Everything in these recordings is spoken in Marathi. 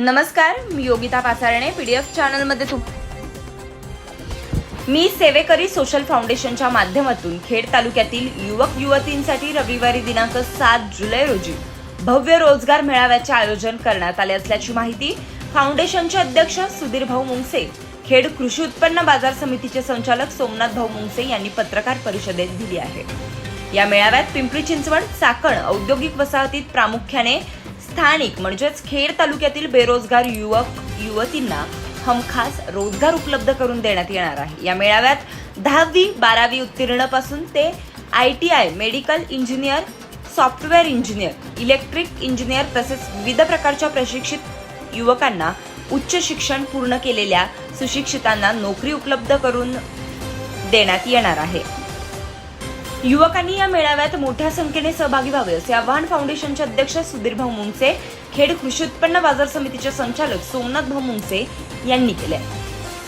नमस्कार मी Yogita Pacharane P D F चॅनलमध्ये तू मी सेवेकरी सोशल फाउंडेशनच्या माध्यमातून खेड तालुक्यातील युवक युवतींसाठी रविवारी दिनांक सात जुलै रोजी भव्य रोजगार मेळाव्याचे आयोजन करण्यात आले असल्याची माहिती फाउंडेशनचे अध्यक्ष सुधीर भाऊ मुंगसे खेड कृषी उत्पन्न बाजार समितीचे संचालक सोमनाथ भाऊ मुंगसे यांनी पत्रकार परिषदेत दिली आहे. या मेळाव्यात पिंपरी चिंचवड चाकण औद्योगिक वसाहतीत प्रामुख्याने स्थानिक म्हणजेच खेड तालुक्यातील बेरोजगार युवक युवतींना हमखास रोजगार उपलब्ध करून देण्यात येणार आहे. या मेळाव्यात दहावी बारावी उत्तीर्णपासून ते I T I medical engineer software engineer electric engineer तसेच विविध प्रकारच्या प्रशिक्षित युवकांना उच्च शिक्षण पूर्ण केलेल्या सुशिक्षितांना नोकरी उपलब्ध करून देण्यात येणार आहे. युवकांनी या मेळाव्यात मोठ्या संख्येने सहभागी व्हावे असे आवाहन फाउंडेशनचे अध्यक्ष सुधीर भाऊ मुंगसे खेड कृषी उत्पन्न बाजार समितीचे संचालक सोमनाथ भाऊ मुंगसे यांनी केले.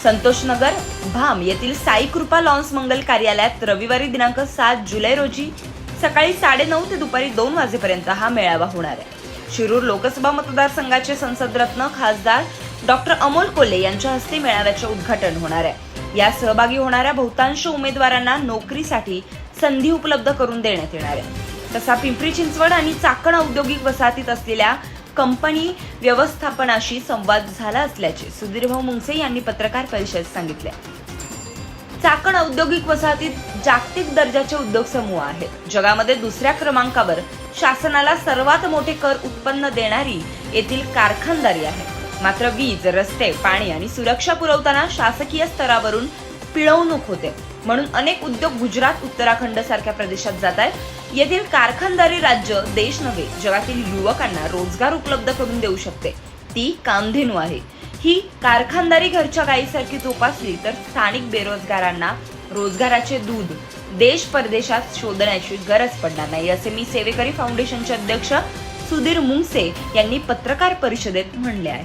संतोषनगर भाम येथील साई कृपा लॉन्स मंगल कार्यालयात रविवारी दिनांक सात जुलै रोजी सकाळी साडेनऊ ते दुपारी दोन वाजेपर्यंत हा मेळावा होणार आहे. शिरूर लोकसभा मतदारसंघाचे संसदरत्न खासदार डॉक्टर अमोल कोल्हे यांच्या हस्ते मेळाव्याचे उद्घाटन होणार आहे. या सहभागी होणाऱ्या बहुतांश उमेदवारांना नोकरीसाठी संधी उपलब्ध करून देण्यात येणार आहे. तसा पिंपरी चिंचवड आणि चाकण औद्योगिक वसाहतीत असलेल्या कंपनी व्यवस्थापनाशी संवाद झाला असल्याचे सुधीरभाऊ मुंगसे यांनी पत्रकार परिषदेत सांगितले. चाकण औद्योगिक वसाहतीत जागतिक दर्जाचे उद्योग समूह आहेत. जगामध्ये दुसऱ्या क्रमांकावर शासनाला सर्वात मोठे कर उत्पन्न देणारी येथील कारखानदारी आहे. मात्र वीज रस्ते पाणी आणि सुरक्षा पुरवताना शासकीय स्तरावरून पिळवणूक होते. म्हणून अनेक उद्योग गुजरात उत्तराखंड सारख्या प्रदेशात जात आहेत. येथील कारखानदारी राज्य देश नव्हे जगातील युवकांना रोजगार उपलब्ध करून देऊ शकते. ती कामधेनू आहे. ही कारखानदारी घरच्या गायीसारखी जोपासली तर स्थानिक बेरोजगारांना रोजगाराचे दूध देश परदेशात शोधण्याची गरज पडणार नाही असे मी सेवेकरी फाउंडेशनचे अध्यक्ष सुधीर मुंगसे यांनी पत्रकार परिषदेत म्हणले आहे.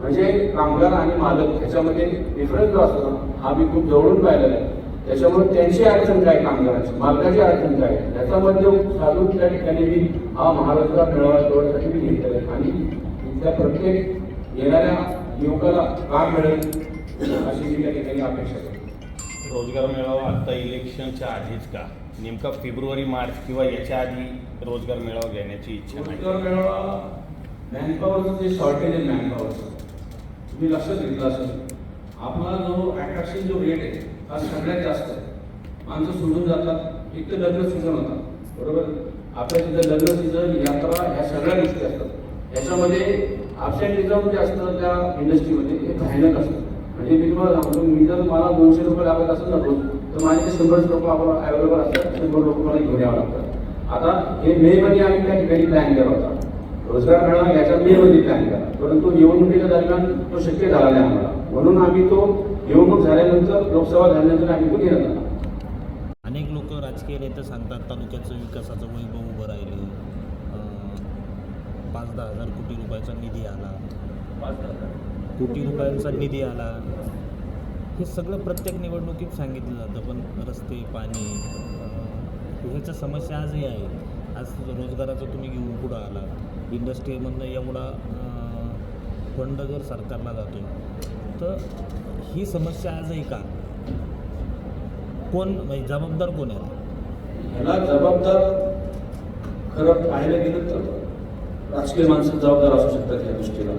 म्हणजे कामगार आणि मालक ह्याच्यामध्ये डिफरन्स जो असतो हा मी खूप जवळून पाहिलेला आहे. त्याच्यामुळे त्यांची अडचण काय कामगाराची? मालकाची अडचण काय त्याचा मध्य साधून त्या ठिकाणी मी हा महारोजगार मेळावा ठेवण्यासाठी मी घेतलेला आहे. आणि त्या प्रत्येक येणाऱ्या युवकाला काम मिळेल अशी मी त्या ठिकाणी अपेक्षा करतो. रोजगार मेळावा आता इलेक्शनच्या आधीच का? नेमका फेब्रुवारी मार्च किंवा याच्या आधी रोजगार मेळावा घेण्याची इच्छा रोजगार मेळावा मॅनपॉवरचं जे शॉर्टेज आहे मॅनपॉवरचं तुम्ही लक्षात घेतलं असेल. आपला जो अट्रॅक्शन जो रेट आहे हा सगळ्यात जास्त आहे. माणसं सोडून जातात एक तर लग्न सीझन होता. बरोबर? आपल्या तिथं लग्न सीझन यात्रा ह्या सगळ्या गोष्टी असतात. याच्यामध्ये ॲबसेंटिझम जे असतं त्या इंडस्ट्रीमध्ये हे भयानक असतं म्हणजे मी तुम्हाला सांगतो मी जर मला दोनशे रुपये लागत असेल ना रोज तर माझे शंभरच शंभर लोक आपण अवेलेबल असतात शंभर लोक मला घेऊन यावं लागतात आता हे मे मध्ये आम्ही त्या ठिकाणी प्लॅन केला होता. रोजगार मिळावा याच्यात मे नाही का परंतु निवडणुकीच्या दरम्यान तो शक्य झाला नाही आम्हाला. म्हणून आम्ही तो निवडणूक झाल्यानंतर लोकसभा झाल्यानंतर आम्ही तो घेण्यात आला अनेक लोक राजकीय नेते सांगतात तालुक्याचं विकासाचं वैभव उभं राहिलं. पाच दहा हजार कोटी रुपयाचा निधी आला. कोटी रुपयांचा निधी आला. हे सगळं प्रत्येक निवडणुकीत सांगितलं जातं पण रस्ते पाणी ह्याच्या समस्या आजही आहे आज रोजगाराचं तुम्ही घेऊन पुढं आला इंडस्ट्रीमधनं एवढा फंड जर सरकारला जातो तर ही समस्या आजही का? कोण म्हणजे जबाबदार कोण आहे? ह्याला जबाबदार खरं पाहायला गेलं तर राजकीय माणसं जबाबदार असू शकतात या गोष्टीला.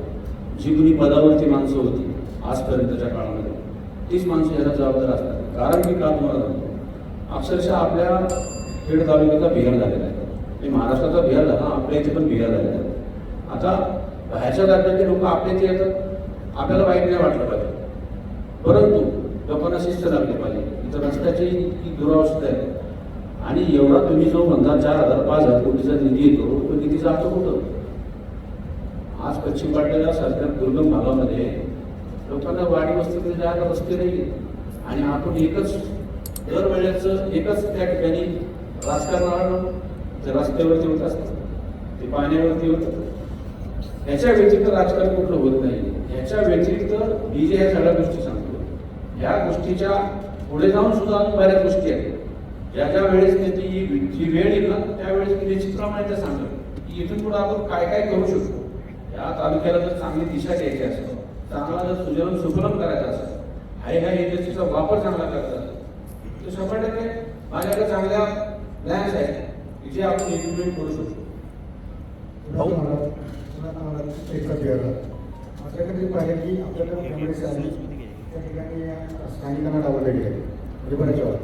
जी कुणी पदावरती माणसं होती आजपर्यंतच्या काळामध्ये तीच माणसं ह्याला जबाबदार असतात. कारण मी का तुम्हाला अक्षरशः आपल्या खेड तालुक्याचा बिहार झालेला आहे. म्हणजे महाराष्ट्राचा बिहार झाला आपल्या इथे पण बिहार झालेला आता बाहेरच्या राज्यातले लोक आपल्या इथे येतात. आपल्याला वाईट नाही वाटलं पाहिजे. परंतु लोकांना शिस्त लागली पाहिजे. इथं रस्त्याची इतकी दुरावस्था आहे. आणि एवढा तुम्ही जो म्हणता चार हजार पाच हजार कोटीचा निधी येतो तो निधी जातो कुठं? आज पश्चिम पाटलेल्या सरकार दुर्गम भागामध्ये लोकांना वाडी वस्तीमध्ये जायला रस्ते नाही आणि आपण एकच दरवेळेचं एकच त्या ठिकाणी राजकारणाला ते रस्त्यावरती होत असतं ते पाण्यावरती होतं ह्याच्या व्यतिरिक्त राजकारण कुठलं होत नाही. ह्याच्या व्यतिरिक्त मी जे ह्या सगळ्या गोष्टी सांगतो ह्या गोष्टीच्या पुढे जाऊन सुद्धा अजून बऱ्याच गोष्टी आहेत. ज्या ज्या वेळेस त्याची जी वेळ येईल ना त्यावेळेस मी निश्चितप्रमाणे ते सांगतो. की इथून पुढे आपण काय काय करू शकतो? या तालुक्याला जर चांगली दिशा द्यायची असेल चांगला जर सुजलन सुफलम करायचा असेल हाय हाय इंडस्ट्रीचा वापर चांगला करतात तर सपाट्याने माझ्याकडे चांगल्या प्लॅन्स आहेत. जे आपण इम्प्लिमेंट करू शकतो. भाऊ. माझ्याकडे पाहिजे की आपल्याकडे त्या ठिकाणी स्थानिकांना डावलले गेले. म्हणजे बऱ्याच वेळा.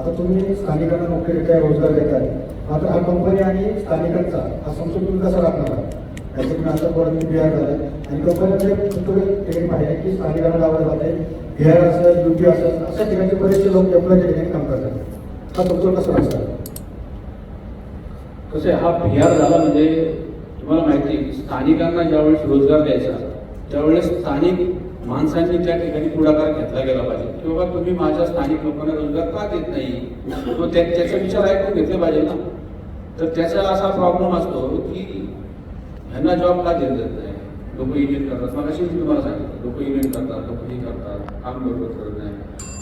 आता तुम्ही स्थानिकांना नोकरीरित्या रोजगार देताय. आता हा कंपनी आणि स्थानिकांचा हा समतोल तुम्ही कसा राखणार आहात? याचं तुम्ही आता परत बिहार झालं आणि कंपनीचे तुम्ही ठिकाणी पाहिजे की स्थानिकांना डावलं जाते बिहार असेल युपी असेल अशा ठिकाणी बरेचसे लोक एम्प्लॉय त्या ठिकाणी काम करतात. हा समतोल कसा राखणार कसं हा बिहार झाला म्हणजे तुम्हाला माहिती स्थानिकांना ज्यावेळेस रोज़गार द्यायचा, त्यावेळेस स्थानिक माणसांनी त्या ठिकाणी पुढाकार घेतला गेला पाहिजे. की बाबा तुम्ही माझ्या स्थानिक लोकांना रोज़गार का देत नाही? तो त्याचा विचार ऐकून घेतले पाहिजे ना. तर त्याचा असा प्रॉब्लेम असतो की ह्यांना जॉब का देत देत नाही? लोक युनियन करतात. मग अशी मी तुम्हाला सांगितलं, लोक युनियन करतात, लोक हे करतात, काम बरोबर करत नाही.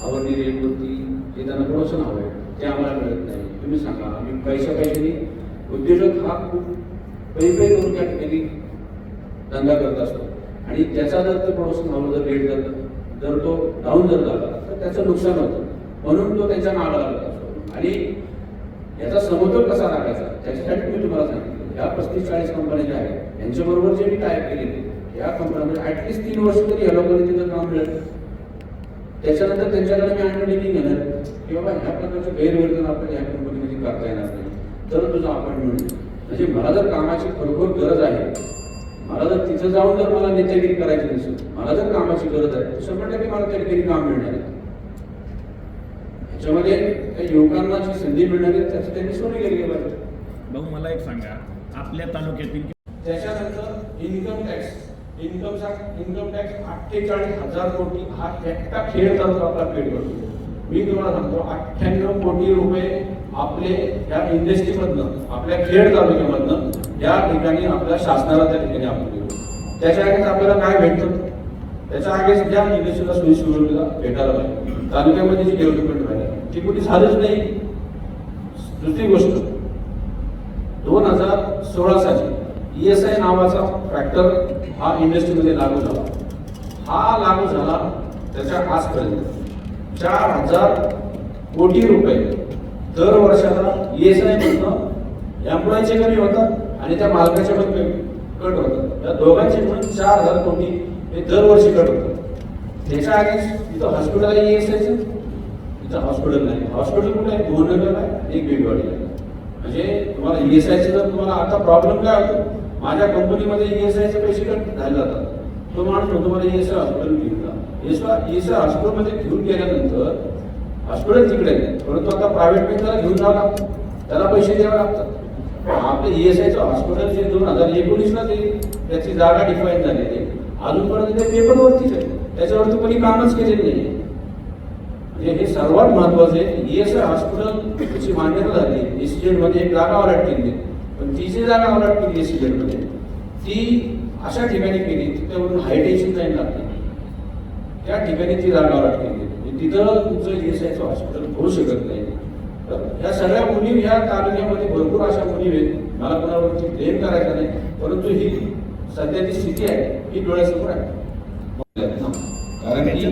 आवडणी रेटवरती जे त्यांना प्रोत्साहन हवं ते आम्हाला मिळत नाही. तुम्ही सांगा, आम्ही पैशा पैशाने उद्योजक हा खूप पै करून त्या ठिकाणी धंदा करत असतो. आणि त्याचा जर तो प्रवास माणूस जर लेट जर जर तो डाऊन जर झाला तर त्याचं नुकसान होतं. म्हणून तो त्यांच्या नावाला लागत असतो. आणि याचा समतोल कसा राखायचा? त्याच्यासाठी मी तुम्हाला सांगितलं. या पस्तीस चाळीस कंपन्या ज्या आहेत यांच्याबरोबर जे मी टाईप केलेले या कंपन्यांमध्ये ऍटलिस्ट तीन वर्ष तरी या लोकांनी तिथं काम मिळेल त्याच्यानंतर त्यांच्याकडे मी अंडरटेकिंग घेणार की बाबा ह्या प्रकारचं गैरवर्तन आपण या कंपनीमध्ये करता येणार नाही. तर तुझं अपॉइंटमेंट म्हणजे मला जर कामाची खरोखर गरज आहे मला जर तिथं जाऊन जर मला नेतेगिरी करायची नसेल मला जर कामाची गरज आहे तर शंभर टक्के मला त्या ठिकाणी काम मिळणार आहे. ह्याच्यामध्ये त्या युवकांना जी संधी मिळणार आहे त्याची त्यांनी सोय केली पाहिजे भाऊ मला एक सांगा. आपल्या तालुक्यातील त्याच्यानंतर income tax income income tax अठ्ठेचाळीस हजार कोटी हा एकटा खेळ तालुका आपला पेड करतो मी तुम्हाला सांगतो अठ्ठ्याण्णव कोटी रुपये आपले या इंडस्ट्रीमधनं आपल्या खेड तालुक्यामधनं या ठिकाणी आपल्या शासनाला त्या ठिकाणी आपण देऊ. त्याच्या आगेच आपल्याला काय भेटतं? त्याच्या आगेच ज्या इंडस्ट्रीला सोयी सुविधा भेटायला पाहिजे. तालुक्यामध्ये जी डेव्हलपमेंट व्हायला ती कुठे झालंच नाही. दुसरी गोष्ट दोन हजार सोळा साली ई एस आय नावाचा फॅक्टर हा इंडस्ट्रीमध्ये लागू झाला. हा लागू झाला त्याच्या आजपर्यंत. चार हजार कोटी रुपये दर वर्षाला ई एस आय मधनं एम्प्लॉईचे कमी होतात आणि त्या मालकाचे पण कमी कट होतात. या दोघांचे म्हणून चार हजार कोटी हे दरवर्षी कट होतात. त्याच्या आगे इथं हॉस्पिटल आहे ई एस आयचं तिथं हॉस्पिटल नाही. हॉस्पिटल कुठे आहे? दोन नगर आहे. एक बेगवाडी आहे. म्हणजे तुम्हाला ई एस आयचं जर तुम्हाला आता प्रॉब्लेम काय होतो? माझ्या कंपनीमध्ये ई एस आयचे पैसे कट झाले जातात. तो माणूस तुम्हाला ई एस आय हॉस्पिटल घेऊन जा. ई एस आय हॉस्पिटलमध्ये घेऊन गेल्यानंतर हॉस्पिटल तिकडे परंतु आता प्रायव्हेट त्याला घेऊन जावं लागतं. त्याला पैसे द्यावे लागतात. आपलं ई एस आयचं हॉस्पिटल जे दोन हजार एकोणीसला ते त्याची जागा डिफाईन झालेली आहे अजूनपर्यंत ते पेपरवरतीच आहे. त्याच्यावरती कोणी कामच केलेलं नाही म्हणजे हे सर्वात महत्वाचं आहे ई एस आय हॉस्पिटलची मान्यता झाली एसीजेड एक जागा अलर्ट केली पण ती जी जागा अलर्ट केली एसीजेड ती अशा ठिकाणी केली तिथं हाय टेन्शन लाईन लागते. त्या ठिकाणी ती जागा अलर्ट केली तिथं तुमचं ई एस आयचं हॉस्पिटल होऊ शकत नाही. तर ह्या सगळ्या मुली या तालुक्यामध्ये भरपूर अशा मुली आहेत. मला कोणावरती ब्लेम करायचा नाही परंतु ही सध्याची स्थिती आहे ही डोळ्यासमोर आहे. कारण की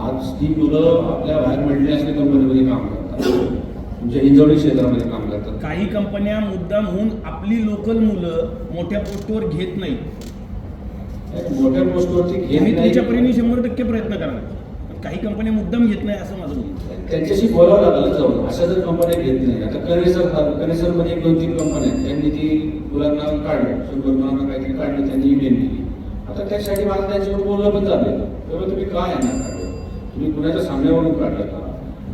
आज ती मुलं आपल्या बाहेर मल्टीनॅशनल कंपनीमध्ये काम करतात. तुमच्या हिंजवडी क्षेत्रामध्ये काम करतात. काही कंपन्या मुद्दाम होऊन आपली लोकल मुलं मोठ्या पोस्टवर घेत नाहीत. एक मोठ्या पोस्टवरती घेत नाही. शंभर टक्के प्रयत्न करणार. काही कंपन्या मुद्दाम घेत नाही असं माझं म्हणणं त्यांच्याशी बोलावं लागलं जाऊन अशा जर कंपन्या घेत नाही. आता कनेसर कनेसरमध्ये एक दोन तीन कंपन्या आहेत. त्यांनी ती मुलांना काढलं. शंभर मुलांना काहीतरी काढलं. त्यांनी युनियन दिली आता त्यासाठी मला त्यांच्यावर बोललं पण झालं तेव्हा तुम्ही काय यांना काढलं? तुम्ही कुणाच्या सामन्यावरून काढलं का?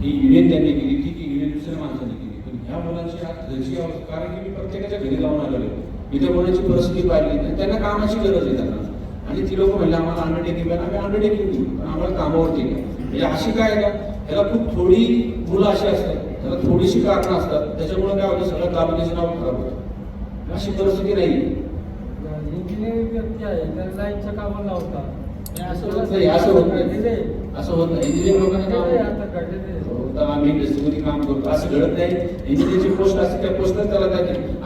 ही युनियन त्यांनी केली. ठीक आहे युनियन दुसऱ्या माणसाने केली. पण ह्या मुलांची घरची अवस्था कारण की मी प्रत्येकाच्या घरी लावून आलेलो आहे. इथे कोणाची परिस्थिती पाहिली नाही. त्यांना कामाची गरज आहे त्यांना. आणि ती लोक म्हणले आम्हाला अंडरटेकिंग पाहिजे आम्ही अंडरटेकिंग देऊ पण आम्हाला कामावरती घ्या. म्हणजे अशी काय आहे का? त्याला खूप थोडी मुलं अशी असतात त्याला थोडीशी कारणं असतात त्याच्यामुळे काय होतं? सगळं तालुक्याचं नाव खराब होतं. अशी परिस्थिती नाही इंजिनिअरिंग व्यक्ती आहे तर लाईनच्या कामाला लावतात असं होत नाही. असं होत नाही. लोकांना आम्ही इंडस्ट्रीमध्ये काम करतो. असं घडत नाही. पोस्ट असते त्या पोस्टच त्याला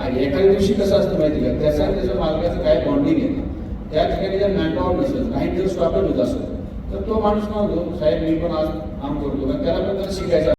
एखाद्या दिवशी कसं असतं माहिती का? त्याचा त्याच्या मालकाचं काय बॉन्डिंग आहे? त्या ठिकाणी जर मॅनपॉवर नसेल काही दिवस स्टॉपेज होत असेल तर तो माणूस म्हणतो साहेब मी पण आज काम करतो. कारण त्याला पण त्याला शिकायचं